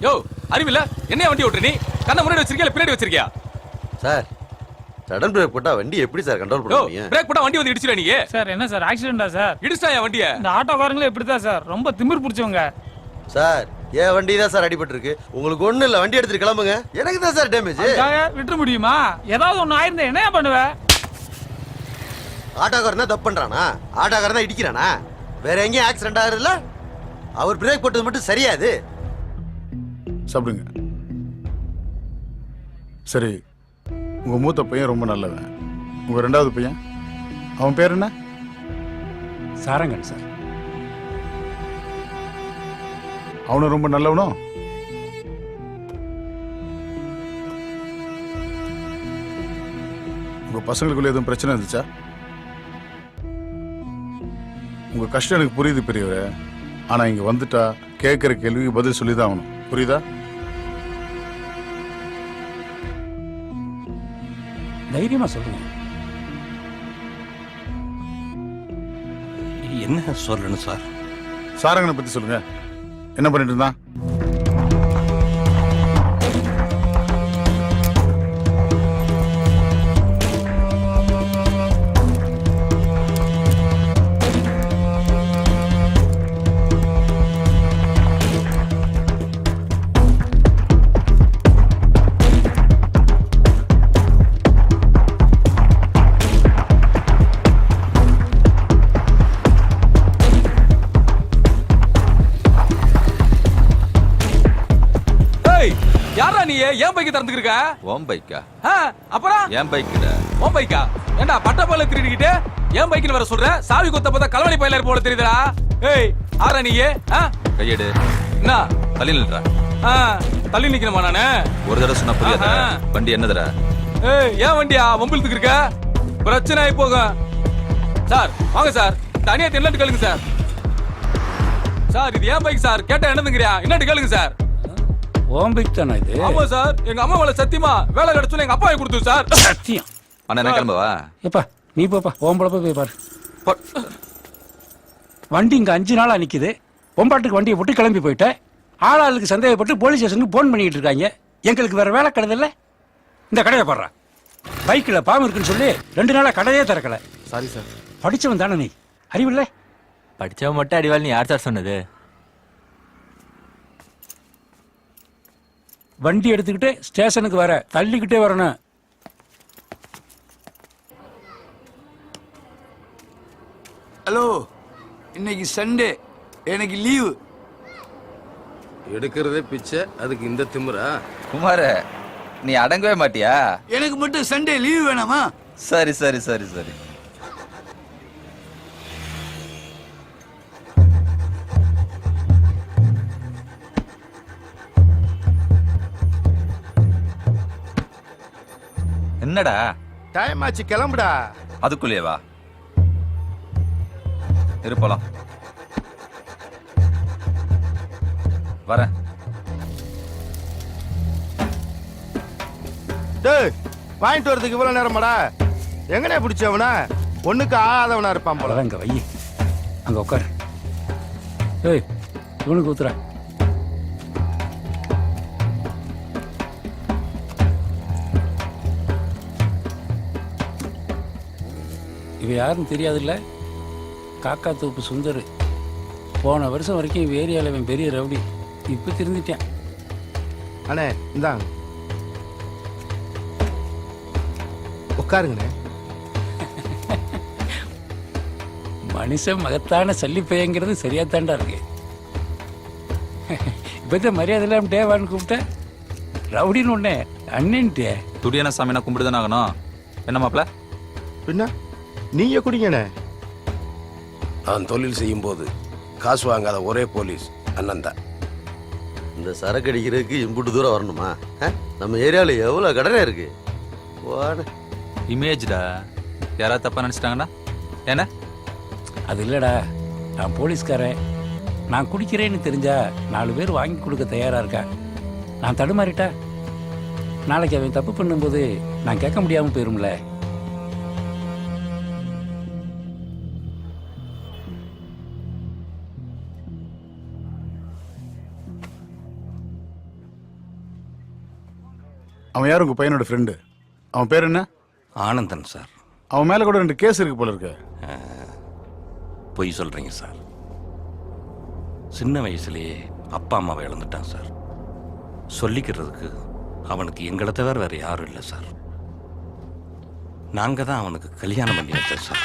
யோ அறிவில்ல? என்னைய வண்டி ஓட்டுற நீ? கண்ணை முன்னாடி வச்சிருக்கியா இல்ல பின்னாடி வச்சிருக்கியா? சார் சடன் பிரேக் போட்டா வண்டி எப்படி சார் கண்ட்ரோல் பண்ண யோ முடியும் பிரேக் போட்டா வண்டி வந்து இடிச்சிட நீ சார் என்ன சார் ஆக்சிடென்டா சார்? இடிச்சிட்டா என் வண்டிய? இந்த ஆட்டோக்காரங்களே இப்படிதான் சார். ரொம்ப திமிர் பிடிச்சவங்க. சார் என் வண்டி தான் சார் அடிபட்டு இருக்கு உங்களுக்கு ஒண்ணு இல்ல வண்டி எடுத்துட்டு கிளம்புங்க. எனக்கு தான் சார் டேமேஜ் விட்டுற முடியுமா? ஏதாவது ஒண்ணு ஆயிருந்தா என்னையா பண்ணுவ? ஆட்டோக்காரன் தான் தப்பு பண்றானா? ஆட்டோக்காரன் தான் இடிக்கிறானா? வேற எங்கேயும் ஆக்சிடென்ட் ஆகுதுல்ல அவர் பிரேக் போட்டது மட்டும் சரியாது சாப்பிடுங்க. சரி உங்க மூத்த பையன் ரொம்ப நல்லவன். உங்க ரெண்டாவது பையன்? அவன் பேர் என்ன? சாரங்கன் சார். அவனும் ரொம்ப நல்லவனோ? உங்க பசங்களுக்குள்ள எதுவும் பிரச்சனை இருந்துச்சா? உங்க கஷ்டம் எனக்கு புரியுது பெரியவரே. ஆனா இங்க வந்துட்டா கேட்கிற கேள்விக்கு பதில் சொல்லிதான் ஆகணும். புரியுதா? தைரியமா சொல்லுங்க. என்ன சொல்லணும் சார்? சாரங்கனை பத்தி சொல்லுங்க. என்ன பண்ணிட்டு இருந்தான்? நீ ஏன் பைக்கு திறந்துக்கிருக்க? ஓம் பைக்கா? ஆ, அப்புறம் என் பைக்குட? உன் பைக்கா? ஏண்டா பட்ட போல திருடிக்கிட்டு ஏன் பைக்கில் வர சொல்ற? சாவி கொத்த பார்த்தா கலவணி பயிலர் போல தெரியுதுடா. ஏய் ஆறா நீ கையெடு. என்ன? தள்ளி நில்றா. ஆ, தள்ளி நிக்கணுமா நானு? ஒரு தடவை சொன்னா புரியாத. வண்டி என்னதுடா? ஏய் ஏன் வண்டியா? வம்பிழுத்துக்கு இருக்க? பிரச்சனை ஆகி போகும் சார் வாங்க சார். தனியா தென்னட்டு கேளுங்க சார். சார் இது ஏன் பைக் சார்? கேட்டா என்னதுங்கிறியா? என்னட்டு கேளுங்க சார். ஓம் பைக் தானே இது. ஆமா சார். எங்க அம்மா மேல சத்தியமா வேலை கிடைச்சு எங்க அப்பாவை கொடுத்து சார். சத்தியம். அண்ணா என்ன கிளம்பவா? எப்பா நீ போப்பா. ஓம் பொழப்ப போய் பாரு. வண்டி இங்க அஞ்சு நாளா நிக்குது. பொம்பாட்டுக்கு வண்டியை போட்டு கிளம்பி போயிட்ட. ஆளாளுக்கு சந்தேகப்பட்டு போலீஸ் ஸ்டேஷனுக்கு போன் பண்ணிட்டு இருக்காங்க. எங்களுக்கு வேற வேலை கிடையாது இந்த கடையை பாடுறா. பைக்கில் பாம்பு இருக்குன்னு சொல்லி ரெண்டு நாளா கடையே திறக்கல. சாரி சார் படிச்சவன் தானே நீ. அறிவில்லை? படிச்சவன் மட்டும் அடிவாள் நீ யார் சார் சொன்னது? வண்டி எடுத்துக்கிட்டு ஸ்டேஷனுக்கு வர தள்ளிக்கிட்டே வரணும். ஹலோ இன்னைக்கு சண்டே எனக்கு லீவு எடுக்கிறதே பிச்சை அதுக்கு இந்த திமிரா? குமார நீ அடங்கவே மாட்டியா? எனக்கு மட்டும் சண்டே லீவு வேணாமா? சரி சரி சரி சரி. என்னடா? டைம் ஆச்சு கிளம்புடா. அதுக்குள்ளேயே வா. இரு போலாம். வரேன். டேய் வாங்கிட்டு வரதுக்கு இவ்வளவு நேரமாடா? எங்கனே பிடிச்சவனா ஒண்ணுக்கு ஆகாதவனா இருப்பான் போல. அதான் இங்க வை. அங்க உட்காரு. ஏய் இவனுக்கு ஊத்துற இவ யாருன்னு தெரியாதுல்ல? காக்கா தோப்பு சுந்தர். போன வருஷம் வரைக்கும் இவ ஏரியாவில் இவன் பெரிய ரவுடி. இப்போ திருந்திட்டேன். அண்ணே இந்தாங்க. உட்காருங்கண்ணே. மனுஷன் மகத்தான சல்லிப்பையங்கிறது சரியாத்தாண்டா இருக்கு. இப்போ மரியாதை இல்லாம டேவான்னு கூப்பிட்டேன் ரவுடின்னு ஒன்னே அண்ணன்ட்டே. துடியான சாமினா கும்பிட்டு ஆகணும். என்ன மாப்ள பின்ன? நீங்க குடிங்கண்ணே. நான் தொழில் செய்யும் போது காசு வாங்காத ஒரே போலீஸ் அண்ணன் தான். இந்த சரக்கு அடிக்கிறதுக்கு இம்புட்டு தூரம் வரணுமா? நம்ம ஏரியாவில் எவ்வளோ கடனே இருக்கு? இமேஜ்டா? யாராவது தப்பா நினைச்சிட்டாங்கன்னா? என்ன? அது இல்லடா. நான் போலீஸ்காரன். நான் குடிக்கிறேன்னு தெரிஞ்சா நாலு பேர் வாங்கி கொடுக்க தயாரா இருக்கா? நான் தடுமாறிட்டா? நாளைக்கு அவன் தப்பு பண்ணும்போது நான் கேட்க முடியாம போயிரும்ல. அவன் யார் உங்க பையனோட ஃப்ரெண்டு அவன் பேர் என்ன? ஆனந்தன் சார். அவன் மேல கூட ரெண்டு கேஸ் இருக்கு போல இருக்கு. பொய் சொல்றீங்க சார். சின்ன வயசுலயே அப்பா அம்மாவை இழந்துட்டான் சார். சொல்லிக்கிறதுக்கு அவனுக்கு எங்களை தவிர வேற யாரும் இல்லை சார். நாங்க தான் அவனுக்கு கல்யாணம் பண்ணி வச்சோம் சார்.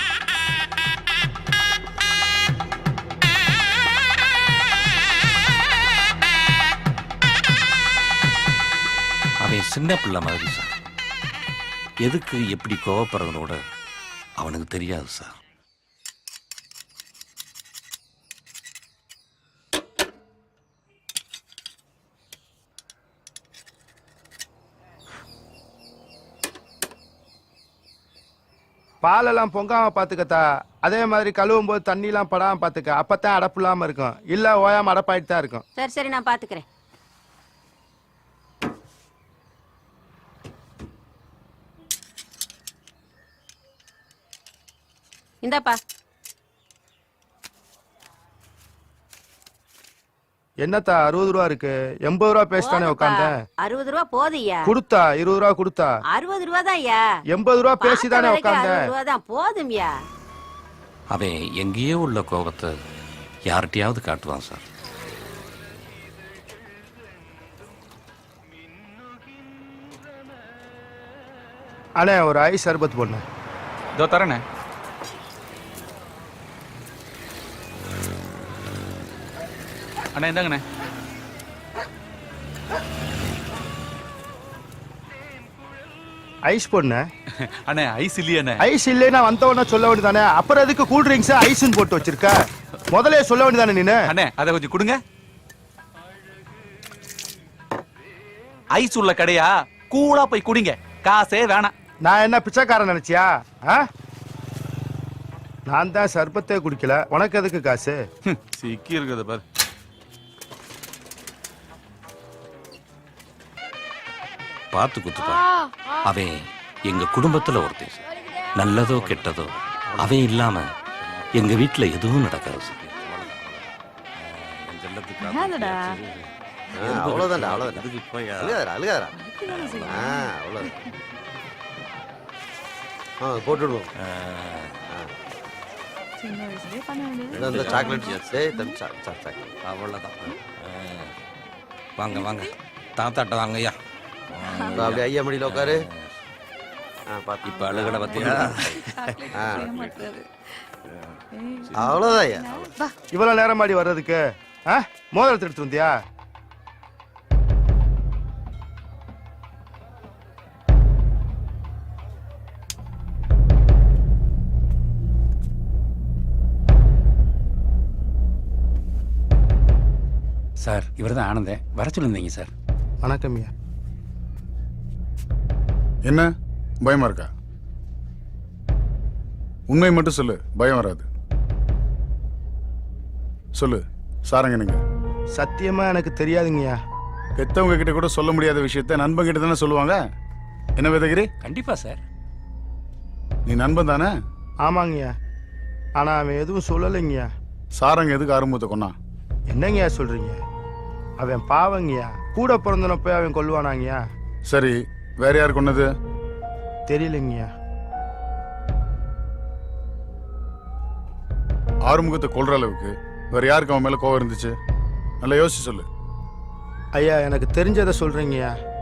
சின்ன பிள்ளை மாதிரி சார். எதுக்கு எப்படி கோவப்படுறதுனோட அவனுக்கு தெரியாது சார். பாலெல்லாம் பொங்காம பாத்துக்கத்தா. அதே மாதிரி கழுவும் போது தண்ணிலாம் படாம பாத்துக்க. அப்பதான் அடப்பு இல்லாம இருக்கும். இல்ல ஓயாம அடப்பாயிட்டு தான் இருக்கும். சரி சரி நான் பாத்துக்கிறேன். இந்தாப்பா. என்னத்தா அறுபது ரூபா இருக்கு? எண்பது ரூபா பேசிட்டானே உட்காந்தேன் அறுபது ரூபா போதுய்யா. கொடுத்தா இருபது ரூபா கொடுத்தா? அறுபது ரூபா தான்யா எண்பது ரூபா உட்காந்தேன் ரூபா தான் போதும்யா. அவன் எங்கேயோ உள்ள கோபத்தை யார்கிட்டயாவது காட்டுவான் சார். அண்ணே ஒரு ஐஸ் சர்பத் பொண்ணு இதோ தரேண்ணே. அண்ணா இந்தாங்கண்ணே. ஐஸ் பொண்ணு அண்ணே ஐஸ் இல்லையாண்ணே. ஐஸ் இல்லைன்னா வந்த உடனே சொல்ல வேண்டியதானே அப்புறம் எதுக்கு கூல் ட்ரிங்க்ஸ் ஐஸ்ன்னு போட்டு வச்சிருக்க? முதல்ல சொல்ல வேண்டியதானே நீனு? அண்ணே அதை கொஞ்சம் கொடுங்க. ஐஸ் உள்ள கடையா? கூலா போய் குடிங்க. காசே வேணாம். நான் என்ன பிச்சைக்காரன் நினைச்சியா? நான் தான் சர்பத்தே குடிக்கல. உனக்கு எதுக்கு காசு? சிக்கி இருக்குது பாரு. பார்த்து குத்துப்பா அவன் எங்க குடும்பத்துல ஒருத்தன். நல்லதோ கெட்டதோ அவன் இல்லாம எங்க வீட்டுல எதுவும் நடக்காது. அவ்வளவுதான்டா அவ்வளவுதான். இதுக்கு போயா? அழுகாதரா அழுகாதரா ஆ அவ்வளவுதான். ஆ போட்டு விடுவோம். இந்த- இந்த சாக்லேட் ஆ. வாங்க வாங்க. தாத்தாட்ட வாங்கய்யா. அப்படியே ஐயா மடியில் உட்காரு இப்ப அழுகட பத்தியா ஆ. அவ்வளோதான் ஐயா. இவ்வளவு நேரம் மாடி வர்றதுக்கு ஆ? மோதிரத்தை எடுத்து வந்தியா? சார் இவர் தான் ஆனந்தன். வர சொல்லியிருந்தீங்க சார். வணக்கம் ஐயா. என்ன? பயமா இருக்கா? உண்மை மட்டும் சொல்லு. பயம் வராது. சொல்லு. சாரங்க நீங்க. சத்தியமா எனக்கு தெரியாதுங்கய்யா. பெத்தவங்க கிட்ட கூட சொல்ல முடியாத விஷயத்த நண்பன் கிட்ட தானே சொல்லுவாங்க? என்ன வேதகிரி? கண்டிப்பா சார். நீ நண்பன் தானே? ஆமாங்கய்யா. ஆனா அவன் எதுவும் சொல்லலைங்கய்யா. சாரங்க எதுக்கு ஆரம்பத்தை கொன்னா? என்னங்கய்யா சொல்றீங்க? அவன் பாவங்கய்யா. கூட பிறந்தன போய் அவன் கொல்லுவானாங்கய்யா. சரி. வேற யார் கொன்னது? தெரியலைங்கய்யா. ஆறுமுகத்தை கொல்ற அளவுக்கு வேற யாருக்கு அவன் மேல கோவம் இருந்துச்சு? நல்லா யோசிச்சு சொல்லு. ஐயா எனக்கு தெரிஞ்சதை சொல்றீங்கய்யா.